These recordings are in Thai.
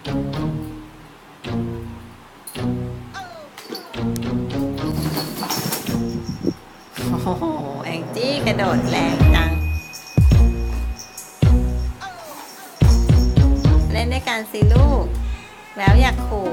โอ้โห แองจี้กระโดดแรงจัง เล่นด้วยกันสิลูก แล้วอยากขู่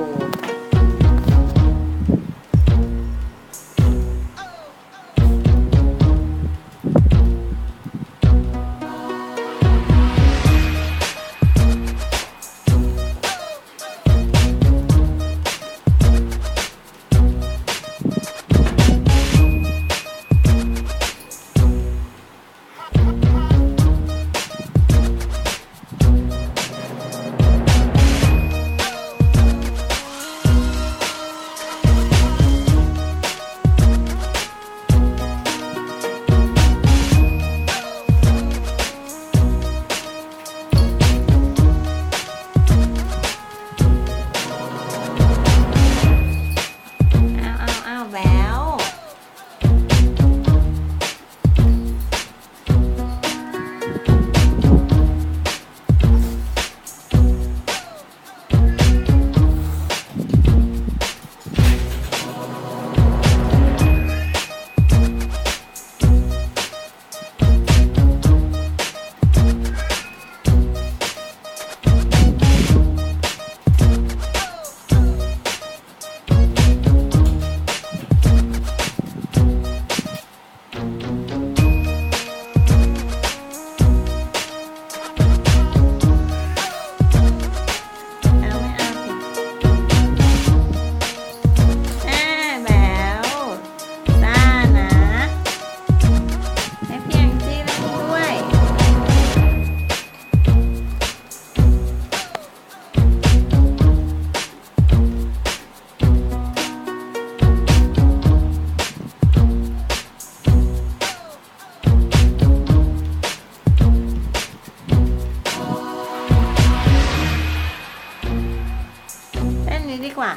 กว่า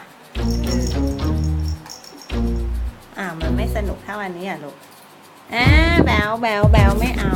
อ่ามันไม่สนุกเท่าอันนี้อะลูกอ่าแบวแบวแบวไม่เอา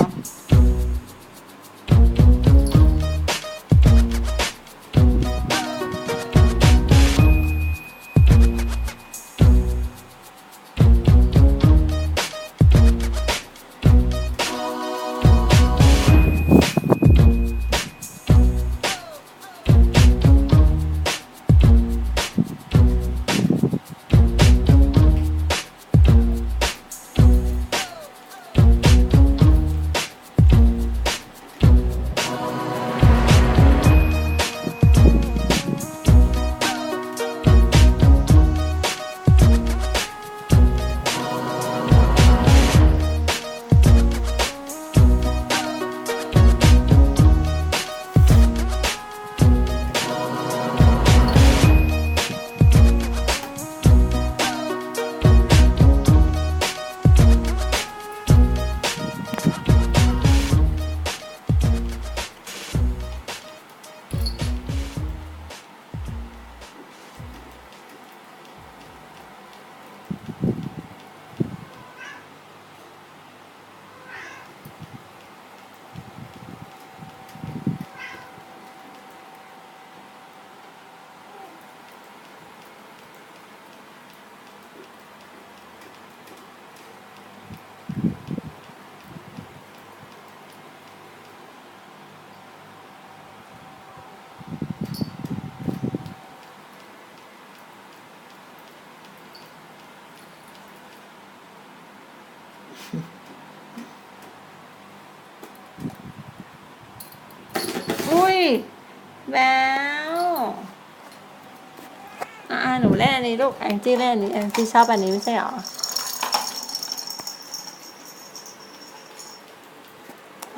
หนูเล่นอันนี้ลูกแองจี้เล่นอันนี้แองจี้ชอบอันนี้ไม่ใช่หรอ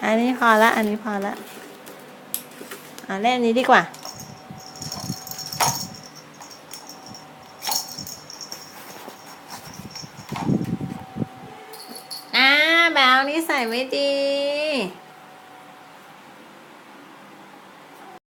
อันนี้พอละ อันนี้พอละอ่าเล่นอันนี้ดีกว่าอ่าแบวนี่ใส่ไม่ดี